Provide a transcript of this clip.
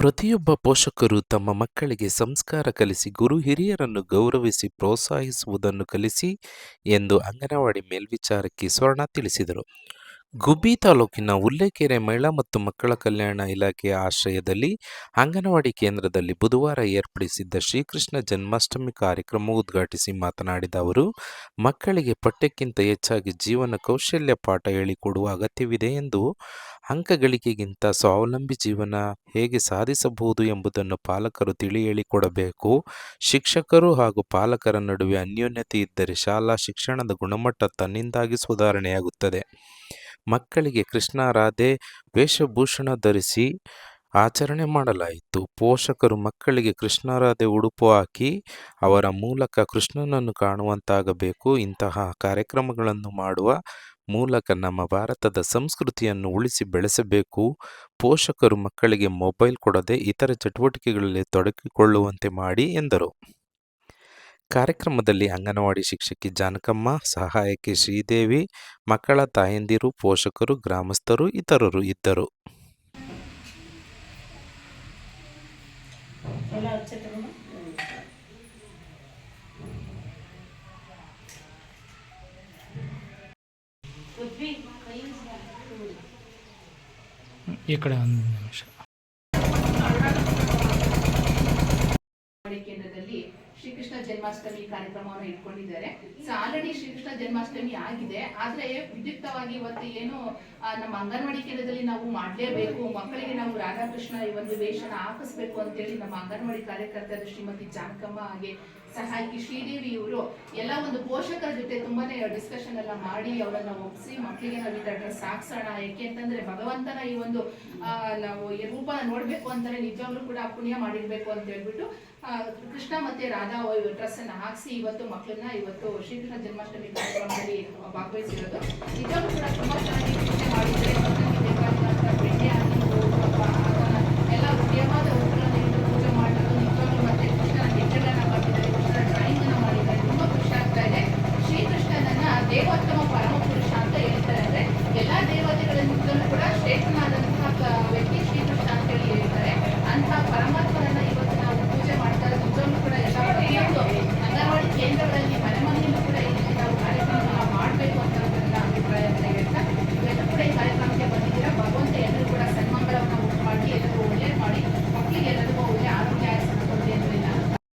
ಪ್ರತಿಯೊಬ್ಬ ಪೋಷಕರು ತಮ್ಮ ಮಕ್ಕಳಿಗೆ ಸಂಸ್ಕಾರ ಕಲಿಸಿ, ಗುರು ಹಿರಿಯರನ್ನು ಗೌರವಿಸಿ, ಪ್ರೋತ್ಸಾಹಿಸುವುದನ್ನು ಕಲಿಸಿ ಎಂದು ಅಂಗನವಾಡಿ ಮೇಲ್ವಿಚಾರಕಿ ಸ್ವರ್ಣ ತಿಳಿಸಿದರು. ಗುಬ್ಬಿ ತಾಲೂಕಿನ ಉಲ್ಲೇಕೆರೆ ಮಹಿಳಾ ಮತ್ತು ಮಕ್ಕಳ ಕಲ್ಯಾಣ ಇಲಾಖೆಯ ಆಶ್ರಯದಲ್ಲಿ ಅಂಗನವಾಡಿ ಕೇಂದ್ರದಲ್ಲಿ ಬುಧವಾರ ಏರ್ಪಡಿಸಿದ್ದ ಶ್ರೀಕೃಷ್ಣ ಜನ್ಮಾಷ್ಟಮಿ ಕಾರ್ಯಕ್ರಮ ಉದ್ಘಾಟಿಸಿ ಮಾತನಾಡಿದ ಅವರು, ಮಕ್ಕಳಿಗೆ ಪಠ್ಯಕ್ಕಿಂತ ಹೆಚ್ಚಾಗಿ ಜೀವನ ಕೌಶಲ್ಯ ಪಾಠ ಹೇಳಿಕೊಡುವ ಅಗತ್ಯವಿದೆ ಎಂದು ಅಂಕಗಳಿಕೆಗಿಂತ ಸ್ವಾವಲಂಬಿ ಜೀವನ ಹೇಗೆ ಸಾಧಿಸಬಹುದು ಎಂಬುದನ್ನು ಪಾಲಕರು ತಿಳಿ ಹೇಳಿಕೊಡಬೇಕು. ಶಿಕ್ಷಕರು ಹಾಗೂ ಪಾಲಕರ ನಡುವೆ ಅನ್ಯೋನ್ಯತೆ ಇದ್ದರೆ ಶಾಲಾ ಶಿಕ್ಷಣದ ಗುಣಮಟ್ಟ ತನ್ನಿಂದಾಗಿ ಸುಧಾರಣೆಯಾಗುತ್ತದೆ. ಮಕ್ಕಳಿಗೆ ಕೃಷ್ಣ ರಾಧೆ ವೇಷಭೂಷಣ ಧರಿಸಿ ಆಚರಣೆ ಮಾಡಲಾಯಿತು. ಪೋಷಕರು ಮಕ್ಕಳಿಗೆ ಕೃಷ್ಣರಾಧೆ ಉಡುಪು ಹಾಕಿ ಅವರ ಮೂಲಕ ಕೃಷ್ಣನನ್ನು ಕಾಣುವಂತಾಗಬೇಕು. ಇಂತಹ ಕಾರ್ಯಕ್ರಮಗಳನ್ನು ಮಾಡುವ ಮೂಲಕ ನಮ್ಮ ಭಾರತದ ಸಂಸ್ಕೃತಿಯನ್ನು ಉಳಿಸಿ ಬೆಳೆಸಬೇಕು. ಪೋಷಕರು ಮಕ್ಕಳಿಗೆ ಮೊಬೈಲ್ ಕೊಡದೆ ಇತರ ಚಟುವಟಿಕೆಗಳಲ್ಲಿ ತೊಡಗಿಕೊಳ್ಳುವಂತೆ ಮಾಡಿ ಎಂದರು. ಕಾರ್ಯಕ್ರಮದಲ್ಲಿ ಅಂಗನವಾಡಿ ಶಿಕ್ಷಕಿ ಜಾನಕಮ್ಮ, ಸಹಾಯಕಿ ಶ್ರೀದೇವಿ, ಮಕ್ಕಳ ತಾಯಂದಿರು, ಪೋಷಕರು, ಗ್ರಾಮಸ್ಥರು ಇತರರು ಇದ್ದರು. ಈ ಕಡೆ ಒಂದು ನಿಮಿಷ. ಶ್ರೀಕೃಷ್ಣ ಜನ್ಮಾಷ್ಟಮಿ ಕಾರ್ಯಕ್ರಮವನ್ನು ಇಟ್ಕೊಂಡಿದ್ದಾರೆ. ಸೊ ಆಲ್ರೆಡಿ ಶ್ರೀಕೃಷ್ಣ ಜನ್ಮಾಷ್ಟಮಿ ಆಗಿದೆ. ಆದ್ರೆ ವಿದ್ಯುಕ್ತವಾಗಿ ಇವತ್ತು ಏನು ನಮ್ಮ ಅಂಗನವಾಡಿ ಕೇಂದ್ರದಲ್ಲಿ ನಾವು ಮಾಡಲೇಬೇಕು, ಮಕ್ಕಳಿಗೆ ನಾವು ರಾಧಾಕೃಷ್ಣ ಈ ಒಂದು ವೇಷನ ಹಾಕಿಸ್ಬೇಕು ಅಂತೇಳಿ ನಮ್ಮ ಅಂಗನವಾಡಿ ಕಾರ್ಯಕರ್ತರು ಶ್ರೀಮತಿ ಜಾನಕಮ್ಮ ಹಾಗೆ ಸಹಾಯಕಿ ಶ್ರೀದೇವಿ ಇವರು ಎಲ್ಲ ಒಂದು ಪೋಷಕರ ಜೊತೆ ತುಂಬಾನೇ ಡಿಸ್ಕಷನ್ ಎಲ್ಲ ಮಾಡಿ ಅವರನ್ನ ಒಪ್ಪಿಸಿ ಮಕ್ಕಳಿಗೆ ನಾವು ಈ ಡ್ರೆಸ್ ಹಾಕ್ಸೋಣ ಯಾಕೆ ಅಂತಂದ್ರೆ ಭಗವಂತನ ಈ ಒಂದು ನಾವು ರೂಪ ನೋಡ್ಬೇಕು ಅಂತಾರೆ ನಿಜವಾಗ್ಲೂ ಕೂಡ ಪುಣ್ಯ ಮಾಡಿರ್ಬೇಕು ಅಂತ ಹೇಳ್ಬಿಟ್ಟು ಕೃಷ್ಣ ಮತ್ತೆ ರಾಧಾ ಡ್ರೆಸ್ ಅನ್ನ ಹಾಕ್ಸಿ ಇವತ್ತು ಮಕ್ಕಳನ್ನ ಇವತ್ತು ಶ್ರೀಕೃಷ್ಣ ಜನ್ಮಾಷ್ಟಮಿ ಕಾರ್ಯಕ್ರಮದಲ್ಲಿ ಭಾಗವಹಿಸಿರೋದು. ನಿಜವಾಗ್ಲೂ ಕೂಡ ತುಂಬಾ ಚೆನ್ನಾಗಿ ಪೂಜೆ Erro é que.